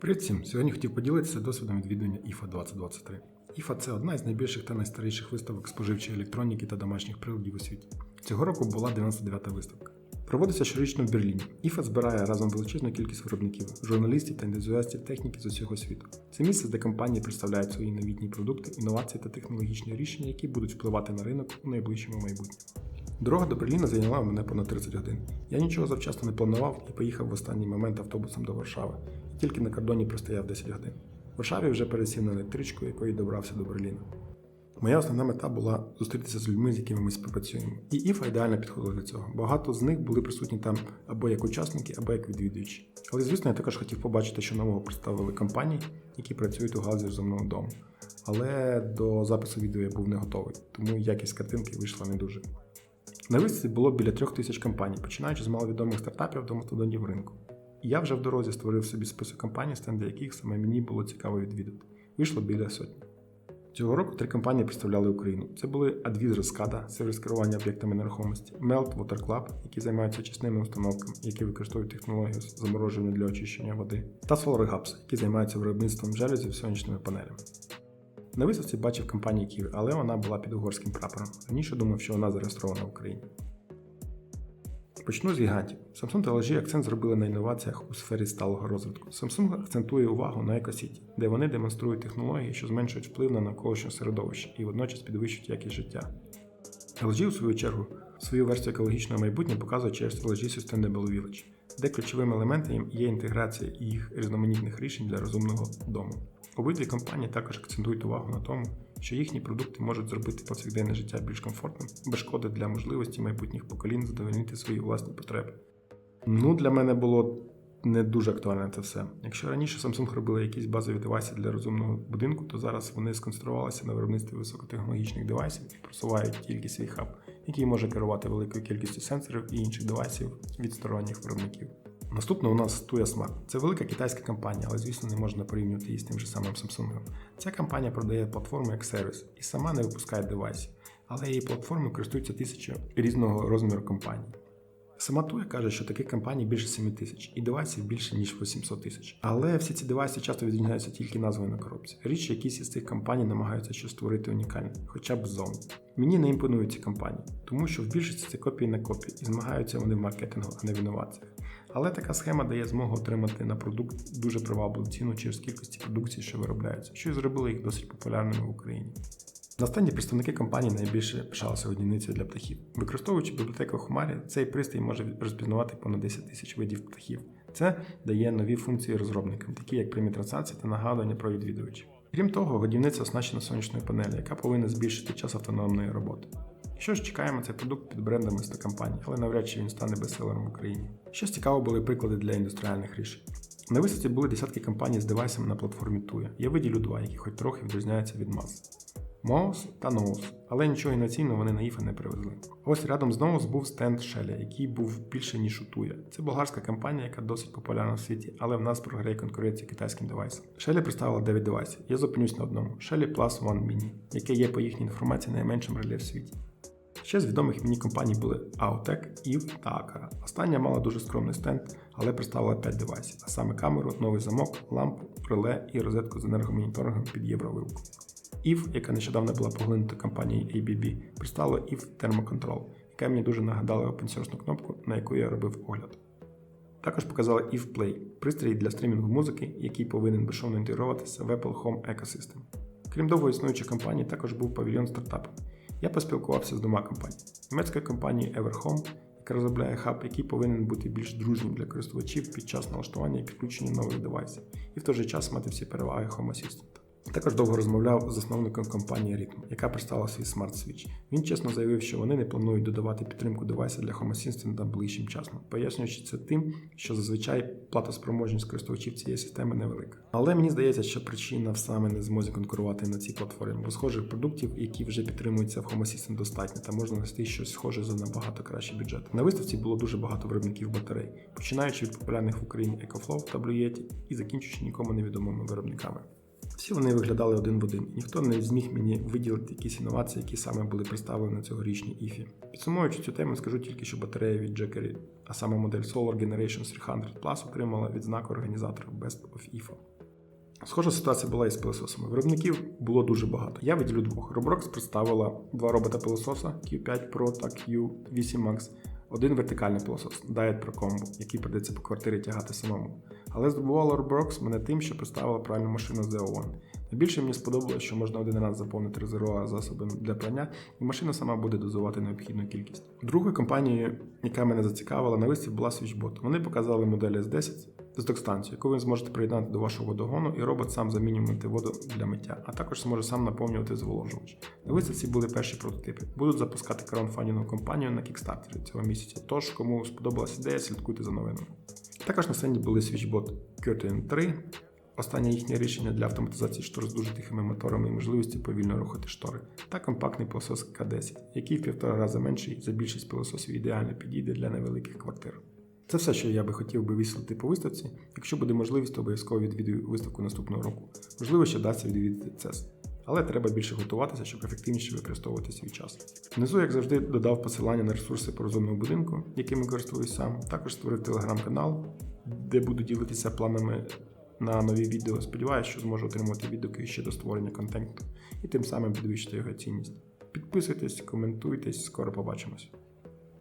Привіт всім! Сьогодні хотів поділитися досвідом відвідування IFA 2023. IFA – це одна із найбільших та найстаріших виставок споживчої електроніки та домашніх приладів у світі. Цього року була 99-та виставка. Проводиться щорічно в Берліні. IFA збирає разом величезну кількість виробників, журналістів та ентузіастів техніки з усього світу. Це місце, де компанії представляють свої новітні продукти, інновації та технологічні рішення, які будуть впливати на ринок у найближчому майбутньому. Дорога до Берліна зайняла мене понад 30 годин. Я нічого завчасно не планував і поїхав в останній момент автобусом до Варшави. І тільки на кордоні простояв 10 годин. В Варшаві вже пересів на електричку, якою добрався до Берліна. Моя основна мета була зустрітися з людьми, з якими ми співпрацюємо. І Іфа ідеально підходила для цього. Багато з них були присутні там або як учасники, або як відвідувачі. Але звісно, я також хотів побачити, що нового представили компанії, які працюють у галузі розумного дому. Але до запису відео я був не готовий, тому якість картинки вийшла не дуже. На виставці було біля трьох тисяч компаній, починаючи з маловідомих стартапів до мастодонтів ринку. Я вже в дорозі створив собі список компаній, стенди яких саме мені було цікаво відвідати. Вийшло біля сотні. Цього року три компанії представляли Україну. Це були Advisor SCADA, сервіс керування об'єктами нерухомості, Melt Water Club, які займаються очисними установками, які використовують технологію замороження для очищення води, та Solar Hubs, які займаються виробництвом железів сонячними панелями. На виставці бачив компанію Київ, але вона була під угорським прапором. Раніше думав, що вона зареєстрована в Україні. Почну з гігантів. Samsung та LG акцент зробили на інноваціях у сфері сталого розвитку. Samsung акцентує увагу на екосіті, де вони демонструють технології, що зменшують вплив на навколишнє середовище і водночас підвищують якість життя. LG, у свою чергу, свою версію екологічного майбутнього показує через LG Sustainable Village, де ключовим елементом є інтеграція їх різноманітних рішень для розумного дому. Обидві компанії також акцентують увагу на тому, що їхні продукти можуть зробити повсякденне життя більш комфортним, без шкоди для можливості майбутніх поколінь задовольнити свої власні потреби. Ну, для мене було не дуже актуальне це все. Якщо раніше Samsung робили якісь базові девайси для розумного будинку, то зараз вони сконцентрувалися на виробництві високотехнологічних девайсів і просувають тільки свій хаб, який може керувати великою кількістю сенсорів і інших девайсів від сторонніх виробників. Наступно у нас Tuya Smart. Це велика китайська компанія, але звісно не можна порівнювати її з тим же самим Samsung. Ця компанія продає платформу як сервіс і сама не випускає девайсів, але її платформою користуються тисячі різного розміру компаній. Сама Туя каже, що таких компаній більше 7 тисяч і девайсів більше ніж 800 тисяч. Але всі ці девайси часто відрізняються тільки назвою на коробці. Річ, якісь із цих компаній намагаються щось створити унікальне, хоча б ззовні. Мені не імпонують ці компанії, тому що в більшості це копії на копії, і змагаються вони в маркетингу, а не в інноваціях. Але така схема дає змогу отримати на продукт дуже привабливу ціну через кількості продукції, що виробляється, що і зробило їх досить популярними в Україні. На представники компанії найбільше пишалися одиницею для птахів. Використовуючи бібліотеку Хмарі, цей пристрій може розпізнавати понад 10 тисяч видів птахів. Це дає нові функції розробникам, такі як прямі трансляції та нагадування про відвідувачів. Крім того, годівниця оснащена сонячною панелью, яка повинна збільшити час автономної роботи. Що ж чекаємо цей продукт під брендами 100 компаній, але навряд чи він стане бестселером в Україні. Щось цікаво були приклади для індустріальних рішень. На виставці були десятки компаній з девайсами на платформі Tuya. Я виділю два, які хоч трохи відрізняються від мас. Моус та Ноус, але нічого інноваційного вони на IFA не привезли. Ось рядом з Ноус був стенд Shelly, який був більше ніж у Tuya. Це болгарська компанія, яка досить популярна в світі, але в нас програє конкуренція китайським девайсам. Shelly представила 9 девайсів. Я зупинюсь на одному: Shelly Plus One Mini, яке є по їхній інформації найменшим реле в світі. Ще з відомих міні-компаній були Autec, EVE та Akara. Остання мала дуже скромний стенд, але представила 5 девайсів, а саме камеру, новий замок, лампу, реле і розетку з енергомоніторингом під євровилку. EVE, яка нещодавно була поглинута компанією ABB, представила EVE Thermocontrol, яка мені дуже нагадала open-source кнопку, на яку я робив огляд. Також показала EVE Play пристрій для стримінгу музики, який повинен безшовно інтегруватися в Apple Home Ecosystem. Крім довго існуючих компаній, також був павільйон стартапів. Я поспілкувався з двома компаніями: німецькою компанією Everhome, яка розробляє хаб, який повинен бути більш дружнім для користувачів під час налаштування і підключення нових девайсів, і в той же час мати всі переваги Home Assistant. Також довго розмовляв з засновником компанії Rhythm, яка представила свій Smart Switch. Він чесно заявив, що вони не планують додавати підтримку девайса для Home Assistant ближчим часом, пояснюючи це тим, що зазвичай платоспроможність користувачів цієї системи невелика. Але мені здається, що причина саме не змозі конкурувати на цій платформі, бо схожих продуктів, які вже підтримуються в Home Assistant, достатньо, та можна знайти щось схоже за набагато кращий бюджет. На виставці було дуже багато виробників батарей, починаючи від популярних в Україні EcoFlow та Blue Yeti і закінчуючи нікому невідомими виробниками. Всі вони виглядали один в один, і ніхто не зміг мені виділити якісь інновації, які саме були представлені на цьогорічній іфі. Підсумовуючи цю тему, скажу тільки, що батарея від Jackery, а саме модель Solar Generation 300 Plus отримала відзнаку організатора Best of IFA. Схожа ситуація була і з пилососами. Виробників було дуже багато. Я виділю двох. Roblox представила два робота-пилососа Q5 Pro та Q8 Max, один вертикальний пилосос Diet Pro Combo, який придеться по квартирі тягати самому. Але здобувала Roblox мене тим, що представила правильну машину The O1. Найбільше мені сподобалось, що можна один раз заповнити резервуар засобами для прання, і машина сама буде дозувати необхідну кількість. Другою компанією, яка мене зацікавила на виставці, була SwitchBot. Вони показали модель S10 з док-станцією, яку ви зможете приєднати до вашого водогону, і робот сам замінювати воду для миття, а також зможе сам наповнювати зволожувач. На виставці були перші прототипи. Будуть запускати краудфандингову кампанію на Kickstarter цього місяця. Тож, кому сподобалася ідея, слідкуйте за новинами. Також на сцені були SwitchBot Curtain 3, останнє їхнє рішення для автоматизації штор з дуже тихими моторами і можливості повільно рухати штори, та компактний пилосос К10, який в півтора рази менший за більшість пилососів ідеально підійде для невеликих квартир. Це все, що я би хотів би висвітлити по виставці. Якщо буде можливість, то обов'язково відвідую виставку наступного року. Можливо, ще вдасться відвідати CES. Але треба більше готуватися, щоб ефективніше використовувати свій час. Внизу, як завжди, додав посилання на ресурси по розумному будинку, якими користуюсь сам. Також створив телеграм-канал, де буду ділитися планами на нові відео. Сподіваюся, що зможу отримувати відгуки ще до створення контенту і тим самим підвищити його цінність. Підписуйтесь, коментуйтесь, скоро побачимось.